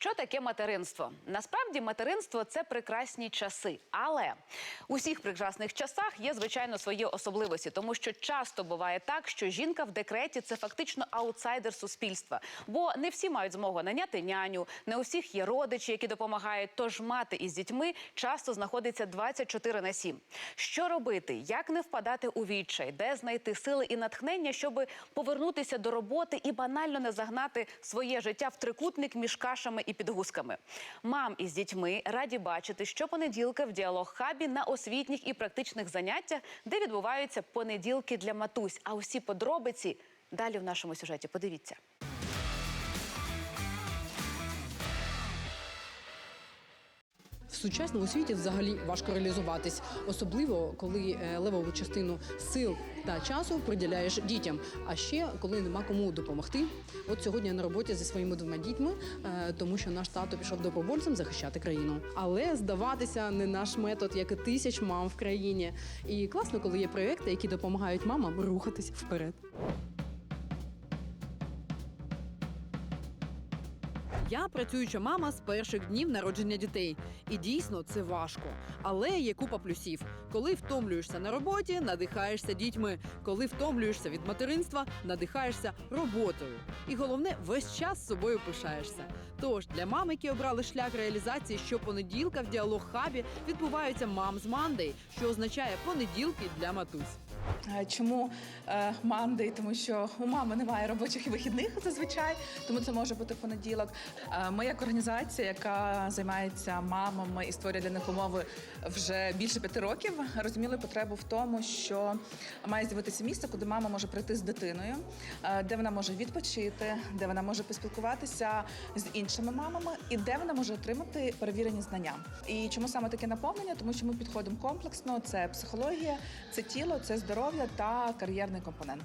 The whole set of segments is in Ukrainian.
Що таке материнство? Насправді материнство це прекрасні часи, але у всіх прекрасних часах є звичайно свої особливості, тому що часто буває так, що жінка в декреті це фактично аутсайдер суспільства, бо не всі мають змогу наняти няню, не у всіх є родичі, які допомагають. Тож мати із дітьми часто знаходиться 24 на 7. Що робити? Як не впадати у відчай? Де знайти сили і натхнення, щоб повернутися до роботи і банально не загнати своє життя в трикутник між кашами і підгузками? Мам із дітьми раді бачити щопонеділка в діалог хабі на освітніх і практичних заняттях, де відбуваються понеділки для матусь. А усі подробиці далі в нашому сюжеті. Подивіться. В сучасному світі взагалі важко реалізуватись, особливо коли е, левову частину сил та часу приділяєш дітям. А ще коли нема кому допомогти. От сьогодні я на роботі зі своїми двома дітьми, е, тому що наш тато пішов добровольцем захищати країну. Але здаватися не наш метод, як і тисяч мам в країні. І класно, коли є проекти, які допомагають мамам рухатись вперед. Я працююча мама з перших днів народження дітей. І дійсно це важко. Але є купа плюсів. Коли втомлюєшся на роботі, надихаєшся дітьми. Коли втомлюєшся від материнства, надихаєшся роботою. І головне, весь час собою пишаєшся. Тож для мам, які обрали шлях реалізації, щопонеділка в діалог хабі відбуваються мам з Мандей, що означає понеділки для матусь. Е, Чому е, Мандей? Тому що у мами немає робочих і вихідних зазвичай, тому це може бути понеділок. Е, Ми як організація, яка займається мамами і створює для них умови вже більше п'яти років, розуміли потребу в тому, що має з'явитися місце, куди мама може прийти з дитиною, де вона може відпочити, де вона може поспілкуватися з іншими мамами, і де вона може отримати перевірені знання. І чому саме таке наповнення? Тому що ми підходимо комплексно: це психологія, це тіло, це здоров'я та кар'єрний компонент.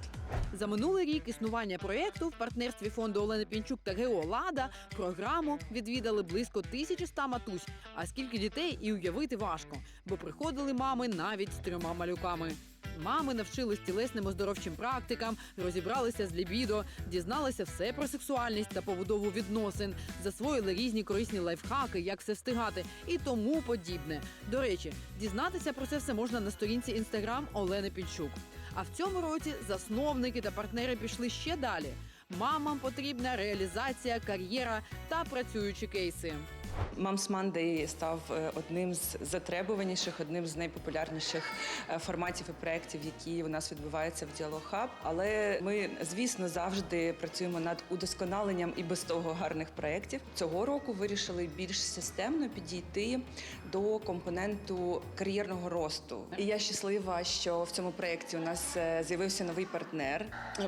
За минулий рік існування проєкту в партнерстві фонду Олени Пінчук та ГЕО Лада програму відвідали близько 1100 матусь. А скільки дітей і уявити важко, бо приходили мами навіть з трьома малюками. Мами навчились тілесним оздоровчим практикам, розібралися з лібідо, дізналися все про сексуальність та побудову відносин, засвоїли різні корисні лайфхаки, як все встигати і тому подібне. До речі, дізнатися про це все можна на сторінці інстаграм Олени Пінчук. А в цьому році засновники та партнери пішли ще далі. Мамам потрібна реалізація, кар'єра та працюючі кейси. Мамс Мандей став е, одним з затребуваніших, одним з найпопулярніших е, форматів і проєктів, які у нас відбуваються в Діалог Хаб. Але ми, звісно, завжди працюємо над удосконаленням і без того гарних проєктів. Цього року вирішили більш системно підійти до компоненту кар'єрного росту. І я щаслива, що в цьому проєкті у нас е, з'явився новий партнер.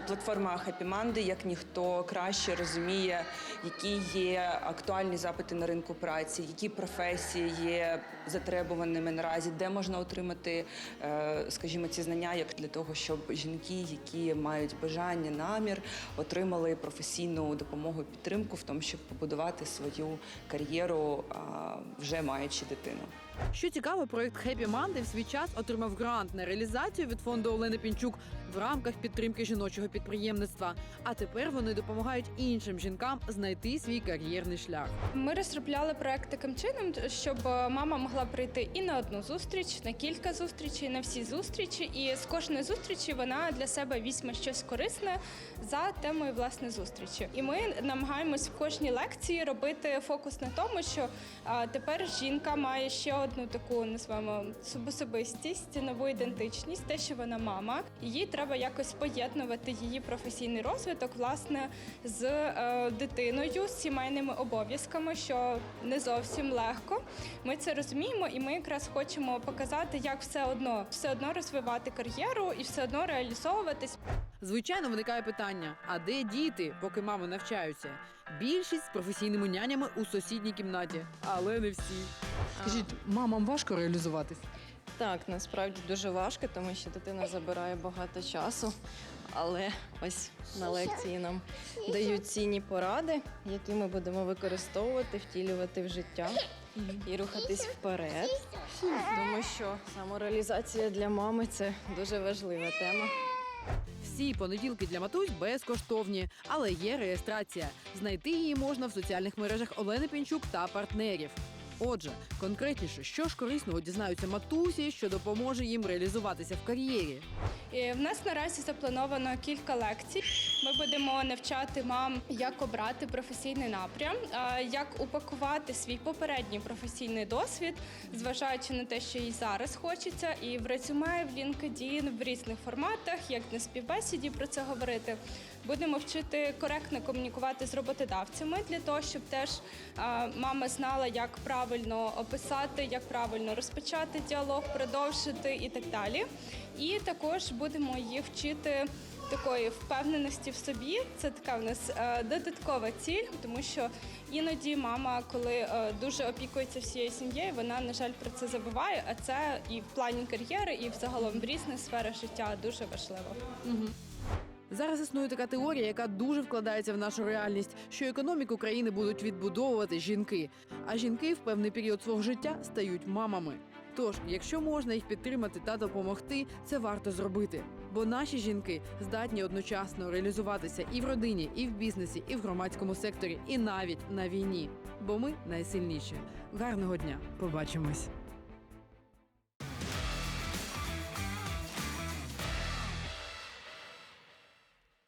Платформа Happy Monday, як ніхто краще розуміє, які є актуальні запити на ринку праці, які професії є затребуваними наразі, де можна отримати, е, скажімо, ці знання, як для того, щоб жінки, які мають бажання, намір, отримали професійну допомогу і підтримку в тому, щоб побудувати свою кар'єру, вже маючи дитину. Що цікаво, проект Happy Monday в свій час отримав грант на реалізацію від фонду Олени Пінчук в рамках підтримки жіночого підприємництва. А тепер вони допомагають іншим жінкам знайти свій кар'єрний шлях. Ми розробляли проект таким чином, щоб е, мама могла прийти і на одну зустріч, на кілька зустрічей, на всі зустрічі. І з кожної зустрічі вона для себе візьме щось корисне за темою власне зустрічі. І ми намагаємось в кожній лекції робити фокус на тому, що тепер жінка має ще одну таку називаємо особистість, нову ідентичність, те, що вона мама. Їй треба якось поєднувати її професійний розвиток власне з е, дитиною, з сімейними обов'язками, що не зовсім легко. Ми це розуміємо, і ми якраз хочемо показати, як все одно все одно розвивати кар'єру і все одно реалізовуватись. Звичайно, виникає питання: а де діти, поки мами навчаються? Більшість з професійними нянями у сусідній кімнаті, але не всі. Скажіть, мамам важко реалізуватись? Так, насправді дуже важко, тому що дитина забирає багато часу. Але ось на лекції нам дають цінні поради, які ми будемо використовувати, втілювати в життя і рухатись вперед. Тому що самореалізація для мами це дуже важлива тема. Всі понеділки для матусь безкоштовні, але є реєстрація. Знайти її можна в соціальних мережах Олени Пінчук та партнерів. Отже, конкретніше, що ж корисного дізнаються матусі, що допоможе їм реалізуватися в кар'єрі. І в нас наразі заплановано кілька лекцій. Ми будемо навчати мам, як обрати професійний напрям, як упакувати свій попередній професійний досвід, зважаючи на те, що їй зараз хочеться, і в резюме, в LinkedIn, в різних форматах, як на співбесіді про це говорити. Будемо вчити коректно комунікувати з роботодавцями для того, щоб теж мама знала, як правильно описати, як правильно розпочати діалог, продовжити і так далі. І також будемо їх вчити такої впевненості в собі. Це така в нас е, додаткова ціль, тому що іноді мама, коли е, дуже опікується всією сім'єю, вона на жаль про це забуває. А це і в плані кар'єри, і взагалом в різних сферах життя дуже важливо. Зараз існує така теорія, яка дуже вкладається в нашу реальність, що економіку країни будуть відбудовувати жінки, а жінки в певний період свого життя стають мамами. Тож, якщо можна їх підтримати та допомогти, це варто зробити. Бо наші жінки здатні одночасно реалізуватися і в родині, і в бізнесі, і в громадському секторі, і навіть на війні. Бо ми найсильніші. Гарного дня! Побачимось!